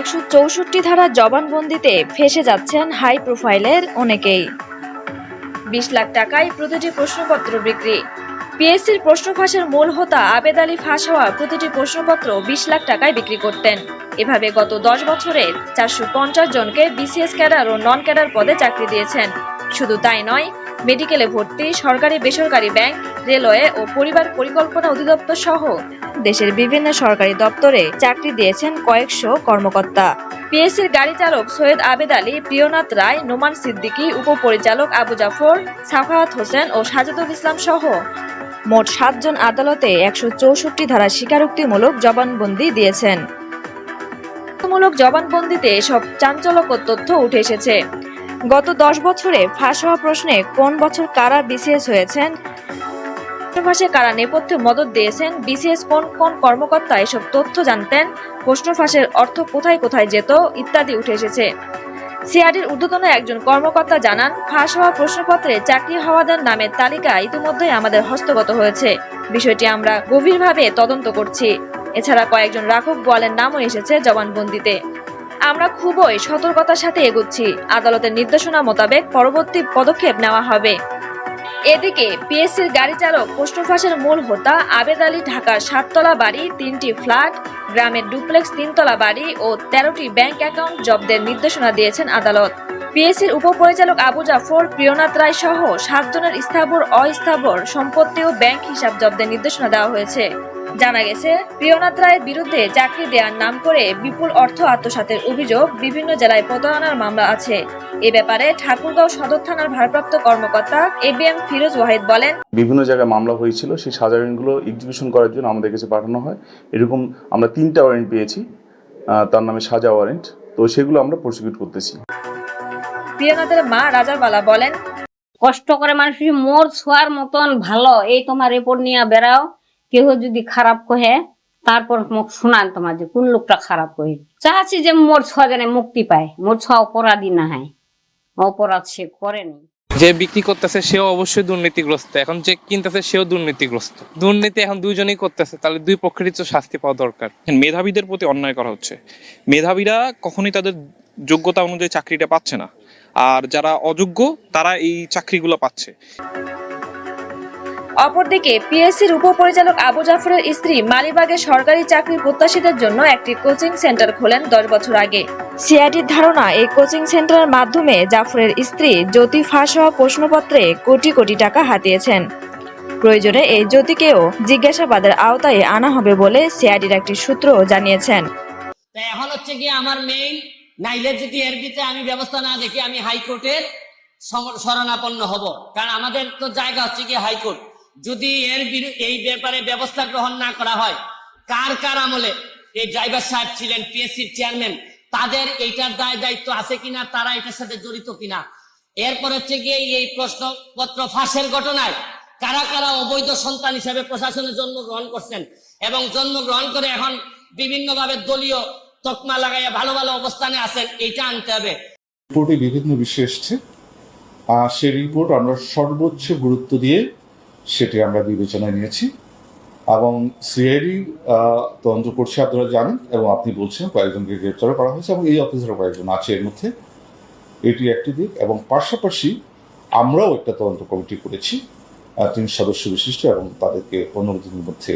একশো চৌষট্টি ধারা জবানবন্দিতে ফেসে যাচ্ছেন হাই প্রোফাইলের অনেকেই। বিশ লাখ টাকায় প্রতিটি প্রশ্নপত্র বিক্রি। পিএসসির প্রশ্ন ফাঁসের মূল হোতা আবেদ আলী ফাঁস হওয়া প্রতিটি প্রশ্নপত্র বিশ লাখ টাকায় বিক্রি করতেন। এভাবে গত দশ বছরে চারশো পঞ্চাশ জনকে বিসিএস ক্যাডার ও নন ক্যাডার পদে চাকরি দিয়েছেন। শুধু তাই নয় মেডিকেলে ভর্তি, সরকারি, বেসরকারি ব্যাংক, রেলওয়ে ও পরিবার পরিকল্পনা অধিদপ্তর সহ দেশের বিভিন্ন সরকারি দপ্তরে চাকরি দিয়েছেন কয়েকশো কর্মকর্তা। পিএসসির গাড়ি চালক সৈয়দ আবেদ আলী, প্রিয়নাথ রায়, নোমান সিদ্দিকী, উপপরিচালক আবু জাফর সাফাওয়াত হোসেন ও সাজাদুল ইসলাম সহ মোট সাতজন আদালতে একশো চৌষট্টি ধারা স্বীকারোক্তিমূলক জবানবন্দি দিয়েছেন। মূলক জবানবন্দিতে এসব চাঞ্চল্যকর তথ্য উঠে এসেছে। গত দশ বছরে ফাঁস হওয়া প্রশ্নে কোন বছর কারা বিসিএস হয়েছেন? ফাঁসে কারা নেপথ্যে মদত দিয়েছেন? বিসিএস কোন কোন কর্মকর্তা এসব তথ্য জানতেন? প্রশ্ন ফাঁসের অর্থ কোথায় কোথায় যেত? ইত্যাদি উঠে এসেছে। সিআরডির ঊর্ধ্বতন একজন কর্মকর্তা জানান, ফাঁস হওয়া প্রশ্নপত্রে চাকরি হওয়াদের নামের তালিকা ইতিমধ্যেই আমাদের হস্তগত হয়েছে। বিষয়টি আমরা গভীরভাবে তদন্ত করছি। এছাড়া কয়েকজন রাঘব গোয়ালের নামও এসেছে জবানবন্দিতে। আমরা খুবই সতর্কতার সাথে এগুচ্ছি। আদালতের নির্দেশনা মোতাবেক পরবর্তী পদক্ষেপ নেওয়া হবে। এদিকে, পিএসসির গাড়ি চালক ফাঁসের মূল হোতা আবেদ আলী ঢাকার সাততলা বাড়ি, তিনটি ফ্ল্যাট, গ্রামের ডুপ্লেক্স তিনতলা বাড়ি ও তেরোটি ব্যাংক অ্যাকাউন্ট জব্দের নির্দেশনা দিয়েছেন আদালত। পিএসসির উপপরিচালক আবু জাফর, প্রিয়নাথ রায় সহ সাতজনের স্থাবর অস্থাবর সম্পত্তি ও ব্যাংক হিসাব জব্দের নির্দেশনা দেওয়া হয়েছে। জানা গেছে প্রিয়নাথ রায়ের বিরুদ্ধে চাকরি দেওয়ার নাম করে বিপুল অর্থ আত্মসাতের অভিযোগ বিভিন্ন জেলায় প্রতারণার মামলা আছে। এ ব্যাপারে ঠাকুরগাঁও সদর থানার ভারপ্রাপ্ত কর্মকর্তা এবিএম ফিরোজ ওয়াহিদ বলেন বিভিন্ন জায়গায় মামলা হয়েছিল সেই সাজা সাজারিনগুলো এক্সিকিউশন করার জন্য আমাদের কাছে পাঠানো হয়। এরকম আমরা তিনটা ওয়ারেন্ট পেয়েছি আহ, তার নামে সাজা ওয়ারেন্ট তো সেগুলো আমরা প্রসিকিউট করতেছি। প্রিয়নাথের মা রাজাবালা বলেন কষ্ট করে মানুষ মোর ছোঁয়ার মতন ভালো এই তোমার রিপোর্ট নিয়ে বেড়াও। কেউ যদি খারাপ কহে, তারপর মুখ শুনান তোমার যে কোন লোকটা খারাপ কহে। চাচ্ছি যে মোর ছোঁয়া যেন মুক্তি পায়, মোর ছোঁয়া অপরাধী না হয়। অপরাধ সে করেনি যে বিক্রি করতেছে, সেও অবশ্যই দুর্নীতিগ্রস্ত। এখন যে কিনতেছে, সেও দুর্নীতিগ্রস্ত। দুর্নীতি এখন দুইজনেই করতেছে, তাহলে দুই পক্ষেরই তো শাস্তি পাওয়া দরকার। মেধাবীদের প্রতি অন্যায় করা হচ্ছে। মেধাবীরা কখনোই তাদের যোগ্যতা অনুযায়ী চাকরিটা পাচ্ছে না। আর যারা অযোগ্য, তারা এই চাকরিগুলো পাচ্ছে। অপরদিকে, পিএসসির উপপরিচালক আবু জাফরের স্ত্রী মালিবাগে সরকারি চাকরি প্রত্যাশীদের জন্য একটি কোচিং সেন্টার খোলেন দশ বছর আগে। সিআইডির ধারণা, এই কোচিং সেন্টারের মাধ্যমে জাফরের স্ত্রী জ্যোতি ফাঁস হওয়া প্রশ্নপত্রে কোটি কোটি টাকা হাতিয়েছেন। প্রয়োজনে এই জ্যোতিকেও জিজ্ঞাসাবাদের আওতায় আনা হবে বলে সিআইডির একটি সূত্র জানিয়েছেন। এখন হচ্ছে কি আমার মেইন নাইলে যদি এর ভিতরে আমি ব্যবস্থা না দেখি, আমি হাইকোর্টের শরণাপন্ন হব। কারণ আমাদের তো জায়গা হচ্ছে কি হাইকোর্ট। যদি এর এই ব্যাপারে ব্যবস্থা গ্রহণ না করা হয়, কার কার আমলে এই ড্রাইভার সাহেব ছিলেন, পিএসসির চেয়ারম্যান, তাদের এইটার দায় দায়িত্ব আছে কিনা, তারা এটার সাথে জড়িত কিনা? এরপর হচ্ছে গিয়ে এই প্রশ্নপত্র ফাঁসের ঘটনায় কারা কারা অবৈধ সন্তান হিসেবে প্রশাসনে জন্মগ্রহণ করছেন এবং জন্মগ্রহণ করে এখন বিভিন্নভাবে দলীয় তকমা লাগাইয়া ভালো ভালো অবস্থানে আছেন, এইটা আনতে হবে। রিপোর্টে বিভিন্ন বিষয় এসছে। আর সেই রিপোর্ট আমরা সর্বোচ্চ গুরুত্ব দিয়ে সেটি আমরা বিবেচনায় নিয়েছি। এবং সিআইডি তদন্ত করছে, আপনারা জানেন, এবং আপনি বলছেন কয়েকজনকে গ্রেপ্তারও করা হয়েছে, এবং এই অফিসারও কয়েকজন আছে এর মধ্যে। এটি একটি দিক, এবং পাশাপাশি আমরাও একটা তদন্ত কমিটি করেছি তিন সদস্য বিশিষ্ট, এবং তাদেরকে পনেরো দিনের মধ্যে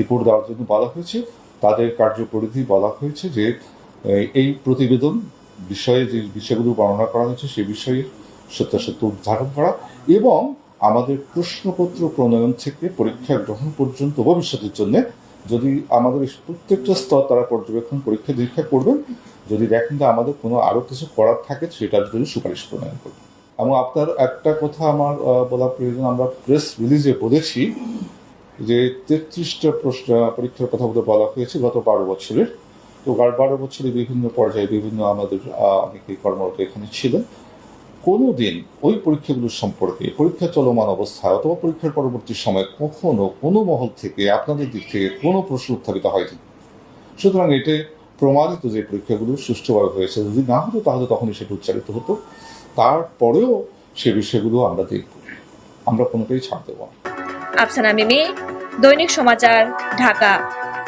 রিপোর্ট দেওয়ার জন্য বলা হয়েছে। তাদের কার্যপরিধি বলা হয়েছে যে এই প্রতিবেদন বিষয়ে যে বিষয়গুলো বর্ণনা করা হয়েছে সেই বিষয়ে সত্যাসত্য উদ্ধারণ করা, এবং আমাদের প্রশ্নপত্র প্রণয়ন থেকে পরীক্ষা গ্রহণ পর্যন্ত ভবিষ্যতের জন্য যদি আমাদের প্রত্যেকটা স্তর তারা পর্যবেক্ষণ, পরীক্ষা নিরীক্ষা করবেন, যদি দেখেন যে আমাদের কোনো আরও কিছু করার থাকে, সেটার জন্য সুপারিশ প্রণয়ন করবেন। এবং আপনার একটা কথা আমার বলা প্রয়োজন, আমরা প্রেস রিলিজে বলেছি যে তেত্রিশটা প্রশ্ন পরীক্ষার কথা বলে বলা হয়েছে গত বারো বছরের। তো বারো বছরে বিভিন্ন পর্যায়ে বিভিন্ন আমাদের অনেকেই কর্মরত এখানে ছিলেন। কোনো দিন ওই পরীক্ষাগুলোর সম্পর্কে পরীক্ষা চলমান অবস্থায় অথবা পরীক্ষার পরবর্তী সময় কখনো কোনো মহল থেকে আপনাদের দিক থেকে কোনো প্রশ্ন উত্থাপিত হয়নি। সুতরাং এতে প্রমাণিত যে পরীক্ষাগুলো সুষ্ঠুভাবে হয়েছে, যদি না হতো তাহলে তখনই সেটা উচ্চারিত হতো। তারপরেও সে বিষয়গুলো আমরা দেখব। আমরা কোনোটাই ছাড় দেবো না। আফসানা মিমি, দৈনিক সমাচার, ঢাকা।